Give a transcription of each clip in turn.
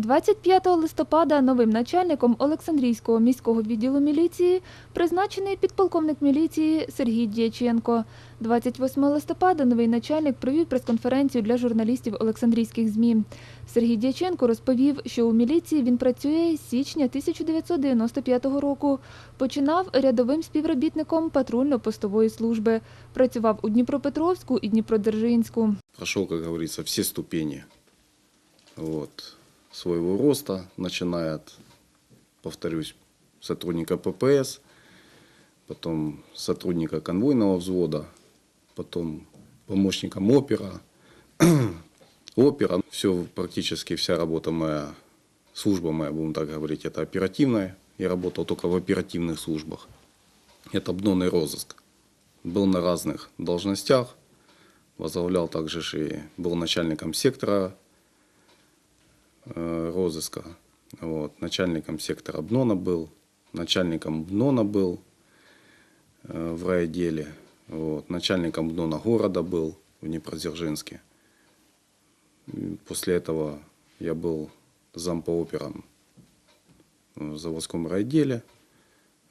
25 листопада новим начальником Олександрійського міського відділу міліції призначений підполковник міліції Сергій Дяченко. 28 листопада новий начальник провів прес-конференцію для журналістів Олександрійських ЗМІ. Сергій Дяченко розповів, що у міліції він працює з січня 1995 року. Починав рядовим співробітником патрульно-постової служби. Працював у Дніпропетровську і Дніпродзержинську. прошел, как говорится, все ступени вот, своего роста, начиная от, повторюсь, сотрудника ППС, потом сотрудника конвойного взвода, потом помощником опера, опера. Все, практически вся работа моя, служба моя, будем так говорить, это оперативная. Я работал только в оперативных службах. Это обнонный розыск. Был на разных должностях, возглавлял также и был начальником сектора розыска, вот, начальником сектора Обнона был, начальником Обнона был э, в райотделе, вот, начальником Обнона города был в Днепродзержинске. После этого я был зам в заводском райотделе.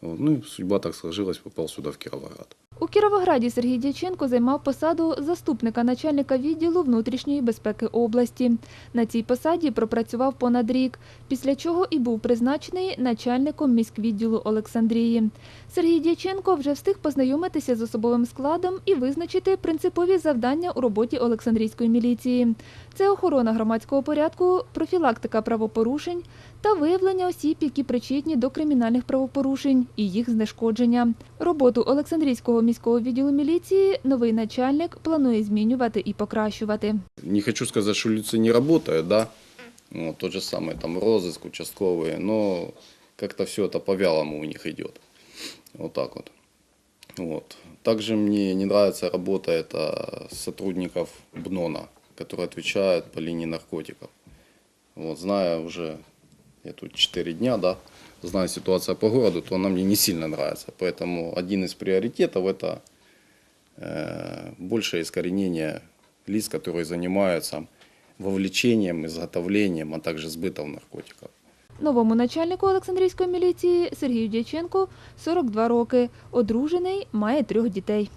Вот, ну и судьба так сложилась, попал сюда, в Кировоград. У Кіровограді Сергій Дяченко займав посаду заступника начальника відділу внутрішньої безпеки області. На цій посаді пропрацював понад рік, після чого і був призначений начальником міськвідділу Олександрії. Сергій Дяченко вже встиг познайомитися з особовим складом і визначити принципові завдання у роботі Олександрійської міліції. Це охорона громадського порядку, профілактика правопорушень та виявлення осіб, які причетні до кримінальних правопорушень і їх знешкодження. Роботу Олександрійського міського відділу міліції новий начальник планує змінювати і покращувати. Не хочу сказать, что лица не работают, да, вот, тот же самый там розыск, участковые, но как-то все это по-вялому у них идет. Вот так вот. Вот. Также мне не нравится работа это сотрудников БНОНа, которые отвечают по линии наркотиков. Вот, зная уже, я тут 4 дня, да, зная ситуацию по городу, то она мне не сильно нравится. Поэтому один из приоритетов это э, большее искоренение лиц, которые занимаются вовлечением, изготовлением, а также сбытом наркотиков. Новому начальнику Олександрійської міліції Сергію Дяченку 42 роки. Одружений, має трьох дітей.